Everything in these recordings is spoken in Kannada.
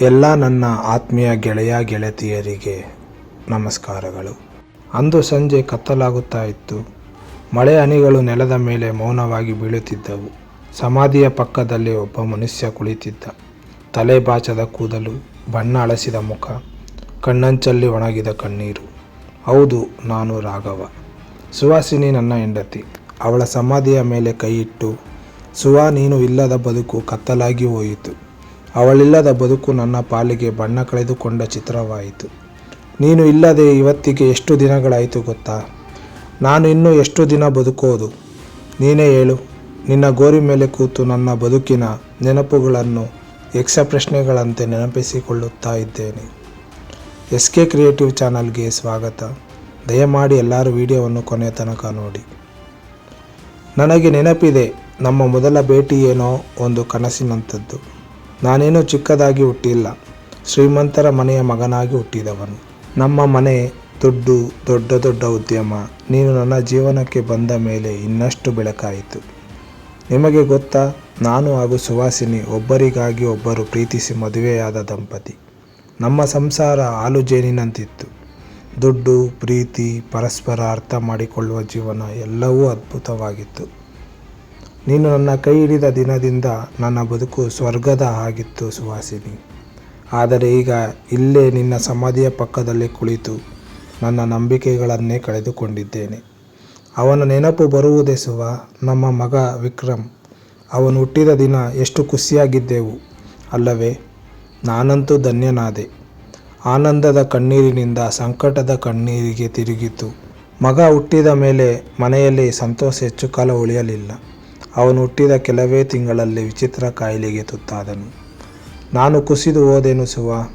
ಎಲ್ಲ ನನ್ನ ಆತ್ಮೀಯ ಗೆಳೆಯ ಗೆಳತಿಯರಿಗೆ ನಮಸ್ಕಾರಗಳು. ಅಂದು ಸಂಜೆ ಕತ್ತಲಾಗುತ್ತಾ ಇತ್ತು. ಮಳೆ ಹನಿಗಳು ನೆಲದ ಮೇಲೆ ಮೌನವಾಗಿ ಬೀಳುತ್ತಿದ್ದವು. ಸಮಾಧಿಯ ಪಕ್ಕದಲ್ಲಿ ಒಬ್ಬ ಮನುಷ್ಯ ಕುಳಿತಿದ್ದ. ತಲೆ ಬಾಚದ ಕೂದಲು, ಬಣ್ಣ ಅಳಸಿದ ಮುಖ, ಕಣ್ಣಂಚಲ್ಲಿ ಒಣಗಿದ ಕಣ್ಣೀರು. ಹೌದು, ನಾನು ರಾಘವ. ಸುವಾಸಿನಿ ನನ್ನ ಹೆಂಡತಿ. ಅವಳ ಸಮಾಧಿಯ ಮೇಲೆ ಕೈಯಿಟ್ಟು, ಸುವಾ, ನೀನು ಇಲ್ಲದ ಬದುಕು ಕತ್ತಲಾಗಿ ಹೋಯಿತು. ಅವಳಿಲ್ಲದ ಬದುಕು ನನ್ನ ಪಾಲಿಗೆ ಬಣ್ಣ ಕಳೆದುಕೊಂಡ ಚಿತ್ರವಾಯಿತು. ನೀನು ಇಲ್ಲದೆ ಇವತ್ತಿಗೆ ಎಷ್ಟು ದಿನಗಳಾಯಿತು ಗೊತ್ತಾ? ನಾನು ಇನ್ನೂ ಎಷ್ಟು ದಿನ ಬದುಕೋದು? ನೀನೇ ಹೇಳು. ನಿನ್ನ ಗೋರಿ ಮೇಲೆ ಕೂತು ನನ್ನ ಬದುಕಿನ ನೆನಪುಗಳನ್ನು ಯಕ್ಷ ಪ್ರಶ್ನೆಗಳಂತೆ ನೆನಪಿಸಿಕೊಳ್ಳುತ್ತಾ ಇದ್ದೇನೆ. ಎಸ್ ಕೆ ಕ್ರಿಯೇಟಿವ್ ಚಾನಲ್ಗೆ ಸ್ವಾಗತ. ದಯಮಾಡಿ ಎಲ್ಲರೂ ವಿಡಿಯೋವನ್ನು ಕೊನೆಯ ತನಕ ನೋಡಿ. ನನಗೆ ನೆನಪಿದೆ, ನಮ್ಮ ಮೊದಲ ಭೇಟಿ ಏನೋ ಒಂದು ಕನಸಿನಂಥದ್ದು. ನಾನೇನು ಚಿಕ್ಕದಾಗಿ ಹುಟ್ಟಿಲ್ಲ. ಶ್ರೀಮಂತರ ಮನೆಯ ಮಗನಾಗಿ ಹುಟ್ಟಿದವನು. ನಮ್ಮ ಮನೆ ದುಡ್ಡು, ದೊಡ್ಡ ದೊಡ್ಡ ಉದ್ಯಮ. ನೀನು ನನ್ನ ಜೀವನಕ್ಕೆ ಬಂದ ಮೇಲೆ ಇನ್ನಷ್ಟು ಬೆಳಕಾಯಿತು. ನಿಮಗೆ ಗೊತ್ತಾ, ನಾನು ಹಾಗೂ ಸುವಾಸಿನಿ ಒಬ್ಬರಿಗಾಗಿ ಒಬ್ಬರು ಪ್ರೀತಿಸಿ ಮದುವೆಯಾದ ದಂಪತಿ. ನಮ್ಮ ಸಂಸಾರ ಹಾಲು ಜೇನಿನಂತಿತ್ತು ದುಡ್ಡು, ಪ್ರೀತಿ, ಪರಸ್ಪರ ಅರ್ಥ ಮಾಡಿಕೊಳ್ಳುವ ಜೀವನ ಎಲ್ಲವೂ ಅದ್ಭುತವಾಗಿತ್ತು. ನೀನು ನನ್ನ ಕೈ ಹಿಡಿದ ದಿನದಿಂದ ನನ್ನ ಬದುಕು ಸ್ವರ್ಗದ ಆಗಿತ್ತು ಸುವಾಸಿನಿ. ಆದರೆ ಈಗ ಇಲ್ಲೇ ನಿನ್ನ ಸಮಾಧಿಯ ಪಕ್ಕದಲ್ಲಿ ಕುಳಿತು ನನ್ನ ನಂಬಿಕೆಗಳನ್ನೇ ಕಳೆದುಕೊಂಡಿದ್ದೇನೆ. ಅವನ ನೆನಪು ಬರುವುದೇ ಸುವ, ನಮ್ಮ ಮಗ ವಿಕ್ರಮ್, ಅವನು ಹುಟ್ಟಿದ ದಿನ ಎಷ್ಟು ಖುಷಿಯಾಗಿದ್ದೆವು. ಅಲ್ಲವೇ, ನಾನಂತೂ ಧನ್ಯನಾದೆ. ಆನಂದದ ಕಣ್ಣೀರಿನಿಂದ ಸಂಕಟದ ಕಣ್ಣೀರಿಗೆ ತಿರುಗಿತು. ಮಗ ಹುಟ್ಟಿದ ಮೇಲೆ ಮನೆಯಲ್ಲಿ ಸಂತೋಷ ಹೆಚ್ಚು ಕಾಲ ಉಳಿಯಲಿಲ್ಲ. ಅವನು ಹುಟ್ಟಿದ ಕೆಲವೇ ತಿಂಗಳಲ್ಲಿ ವಿಚಿತ್ರ ಕಾಯಿಲೆಗೆ ತುತ್ತಾದನು. ನಾನು ಕುಸಿದು ಹೋದೆನು ಸುವ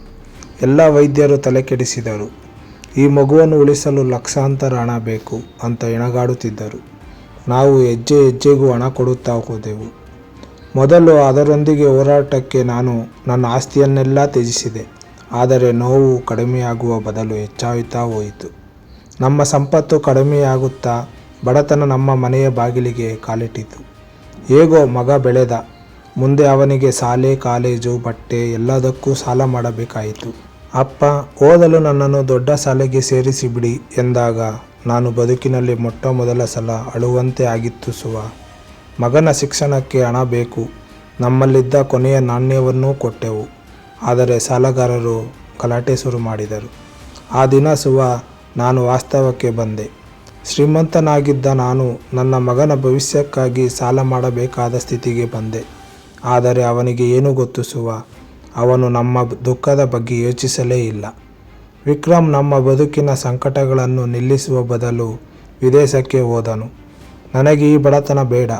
ಎಲ್ಲ ವೈದ್ಯರು ತಲೆಕೆಡಿಸಿದರು. ಈ ಮಗುವನ್ನು ಉಳಿಸಲು ಲಕ್ಷಾಂತರ ಹಣ ಬೇಕು ಅಂತ ಎಣಗಾಡುತ್ತಿದ್ದರು. ನಾವು ಹೆಜ್ಜೆ ಹೆಜ್ಜೆಗೂ ಹಣ ಕೊಡುತ್ತಾ ಹೋದೆವು. ಮೊದಲು ಅದರೊಂದಿಗೆ ಹೋರಾಟಕ್ಕೆ ನಾನು ನನ್ನ ಆಸ್ತಿಯನ್ನೆಲ್ಲ ತ್ಯಜಿಸಿದೆ. ಆದರೆ ನೋವು ಕಡಿಮೆಯಾಗುವ ಬದಲು ಹೆಚ್ಚಾಗುತ್ತಾ ಹೋಯಿತು. ನಮ್ಮ ಸಂಪತ್ತು ಕಡಿಮೆಯಾಗುತ್ತಾ ಬಡತನ ನಮ್ಮ ಮನೆಯ ಬಾಗಿಲಿಗೆ ಕಾಲಿಟ್ಟಿತು. ಹೇಗೋ ಮಗ ಬೆಳೆದ. ಮುಂದೆ ಅವನಿಗೆ ಶಾಲೆ ಕಾಲೇಜು, ಬಟ್ಟೆ ಎಲ್ಲದಕ್ಕೂ ಸಾಲ ಮಾಡಬೇಕಾಯಿತು. ಅಪ್ಪ, ಓದಲು ನನ್ನನ್ನು ದೊಡ್ಡ ಶಾಲೆಗೆ ಸೇರಿಸಿ ಬಿಡಿ ಎಂದಾಗ, ನಾನು ಬದುಕಿನಲ್ಲಿ ಮೊಟ್ಟ ಮೊದಲ ಸಲ ಅಳುವಂತೆ ಆಗಿತ್ತು ಸುವ. ಮಗನ ಶಿಕ್ಷಣಕ್ಕೆ ಹಣ ಬೇಕು. ನಮ್ಮಲ್ಲಿದ್ದ ಕೊನೆಯ ನಾಣ್ಯವನ್ನೂ ಕೊಟ್ಟೆವು. ಆದರೆ ಸಾಲಗಾರರು ಗಲಾಟೆ ಶುರು ಮಾಡಿದರು. ಆ ದಿನ ಸುವ, ನಾನು ವಾಸ್ತವಕ್ಕೆ ಬಂದೆ. ಶ್ರೀಮಂತನಾಗಿದ್ದ ನಾನು ನನ್ನ ಮಗನ ಭವಿಷ್ಯಕ್ಕಾಗಿ ಸಾಲ ಮಾಡಬೇಕಾದ ಸ್ಥಿತಿಗೆ ಬಂದೆ. ಆದರೆ ಅವನಿಗೆ ಏನು ಗೊತ್ತು ಸುವ ಅವನು ನಮ್ಮ ದುಃಖದ ಬಗ್ಗೆ ಯೋಚಿಸಲೇ ಇಲ್ಲ. ವಿಕ್ರಮ್ ನಮ್ಮ ಬದುಕಿನ ಸಂಕಟಗಳನ್ನು ನಿಲ್ಲಿಸುವ ಬದಲು ವಿದೇಶಕ್ಕೆ ಹೋದನು. ನನಗೆ ಈ ಬಡತನ ಬೇಡ.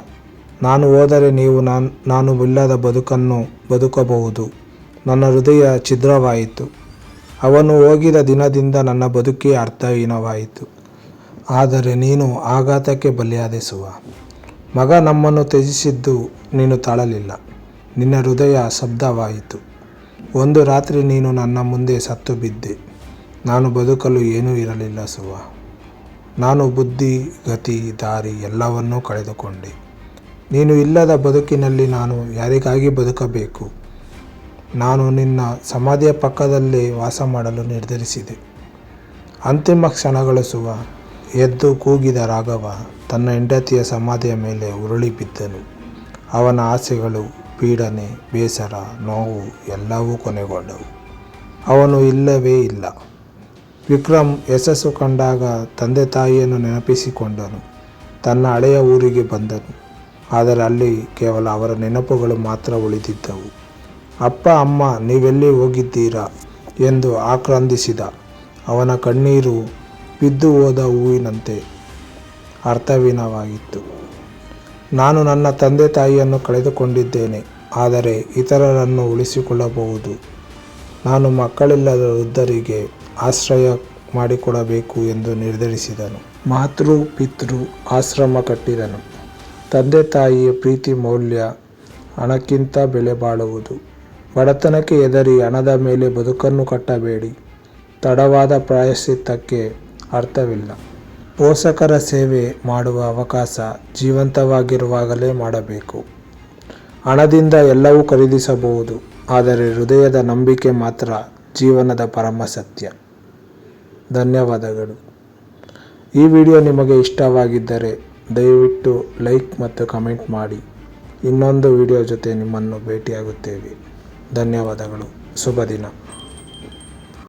ನಾನು ಹೋದರೆ ನೀವು ನಾನು ನಾನು ಇಲ್ಲದ ಬದುಕನ್ನು ಬದುಕಬಹುದು. ನನ್ನ ಹೃದಯ ಛಿದ್ರವಾಯಿತು. ಅವನು ಹೋಗಿದ ದಿನದಿಂದ ನನ್ನ ಬದುಕೇ ಅರ್ಥಹೀನವಾಯಿತು. ಆದರೆ ನೀನು ಆಘಾತಕ್ಕೆ ಬಲಿಯಾದಿಸುವ. ಮಗ ನಮ್ಮನ್ನು ತ್ಯಜಿಸಿದ್ದು ನೀನು ತಾಳಲಿಲ್ಲ. ನಿನ್ನ ಹೃದಯ ಶಬ್ದವಾಯಿತು. ಒಂದು ರಾತ್ರಿ ನೀನು ನನ್ನ ಮುಂದೆ ಸತ್ತು ಬಿದ್ದೆ. ನಾನು ಬದುಕಲು ಏನೂ ಇರಲಿಲ್ಲ ಸುವ ನಾನು ಬುದ್ಧಿ, ಗತಿ, ದಾರಿ ಎಲ್ಲವನ್ನೂ ಕಳೆದುಕೊಂಡೆ. ನೀನು ಇಲ್ಲದ ಬದುಕಿನಲ್ಲಿ ನಾನು ಯಾರಿಗಾಗಿ ಬದುಕಬೇಕು? ನಾನು ನಿನ್ನ ಸಮಾಧಿಯ ಪಕ್ಕದಲ್ಲೇ ವಾಸ ಮಾಡಲು ನಿರ್ಧರಿಸಿದೆ. ಅಂತಿಮ ಕ್ಷಣಗಳು ಸುವ ಎದ್ದು ಕೂಗಿದ ರಾಘವ ತನ್ನ ಹೆಂಡತಿಯ ಸಮಾಧಿಯ ಮೇಲೆ ಉರುಳಿ ಬಿದ್ದನು ಅವನ ಆಸೆಗಳು, ಪೀಡನೆ, ಬೇಸರ, ನೋವು ಎಲ್ಲವೂ ಕೊನೆಗೊಂಡವು. ಅವನು ಇಲ್ಲವೇ ಇಲ್ಲ. ವಿಕ್ರಮ್ ಯಶಸ್ಸು ಕಂಡಾಗ ತಂದೆ ತಾಯಿಯನ್ನು ನೆನಪಿಸಿಕೊಂಡನು. ತನ್ನ ಹಳೆಯ ಊರಿಗೆ ಬಂದನು. ಆದರೆ ಅಲ್ಲಿ ಕೇವಲ ಅವರ ನೆನಪುಗಳು ಮಾತ್ರ ಉಳಿದಿದ್ದವು. ಅಪ್ಪ, ಅಮ್ಮ, ನೀವೆಲ್ಲಿ ಹೋಗಿದ್ದೀರಾ? ಎಂದು ಆಕ್ರಂದಿಸಿದ. ಅವನ ಕಣ್ಣೀರು ಬಿದ್ದು ಹೋದ ಹೂವಿನಂತೆ ಅರ್ಥವೀನವಾಗಿತ್ತು ನಾನು ನನ್ನ ತಂದೆ ತಾಯಿಯನ್ನು ಕಳೆದುಕೊಂಡಿದ್ದೇನೆ, ಆದರೆ ಇತರರನ್ನು ಉಳಿಸಿಕೊಳ್ಳಬಹುದು. ನಾನು ಮಕ್ಕಳಿಲ್ಲದ ವೃದ್ಧರಿಗೆ ಆಶ್ರಯ ಮಾಡಿಕೊಡಬೇಕು ಎಂದು ನಿರ್ಧರಿಸಿದನು. ಮಾತೃ, ಪಿತೃ ಆಶ್ರಮ ಕಟ್ಟಿದನು. ತಂದೆ ತಾಯಿಯ ಪ್ರೀತಿ ಮೌಲ್ಯ ಹಣಕ್ಕಿಂತ ಬೆಲೆ ಬಾಳುವುದು. ಬಡತನಕ್ಕೆ ಹೆದರಿ ಹಣದ ಮೇಲೆ ಬದುಕನ್ನು ಕಟ್ಟಬೇಡಿ. ತಡವಾದ ಪ್ರಾಯಶ್ಚಿತ್ತಕ್ಕೆ ಅರ್ಥವಿಲ್ಲ. ಪೋಷಕರ ಸೇವೆ ಮಾಡುವ ಅವಕಾಶ ಜೀವಂತವಾಗಿರುವಾಗಲೇ ಮಾಡಬೇಕು. ಹಣದಿಂದ ಎಲ್ಲವೂ ಖರೀದಿಸಬಹುದು, ಆದರೆ ಹೃದಯದ ನಂಬಿಕೆ ಮಾತ್ರ ಜೀವನದ ಪರಮ ಸತ್ಯ ಧನ್ಯವಾದಗಳು. ಈ ವಿಡಿಯೋ ನಿಮಗೆ ಇಷ್ಟವಾಗಿದ್ದರೆ ದಯವಿಟ್ಟು ಲೈಕ್ ಮತ್ತು ಕಮೆಂಟ್ ಮಾಡಿ. ಇನ್ನೊಂದು ವಿಡಿಯೋ ಜೊತೆ ನಿಮ್ಮನ್ನು ಭೇಟಿಯಾಗುತ್ತೇವೆ. ಧನ್ಯವಾದಗಳು. ಶುಭ ದಿನ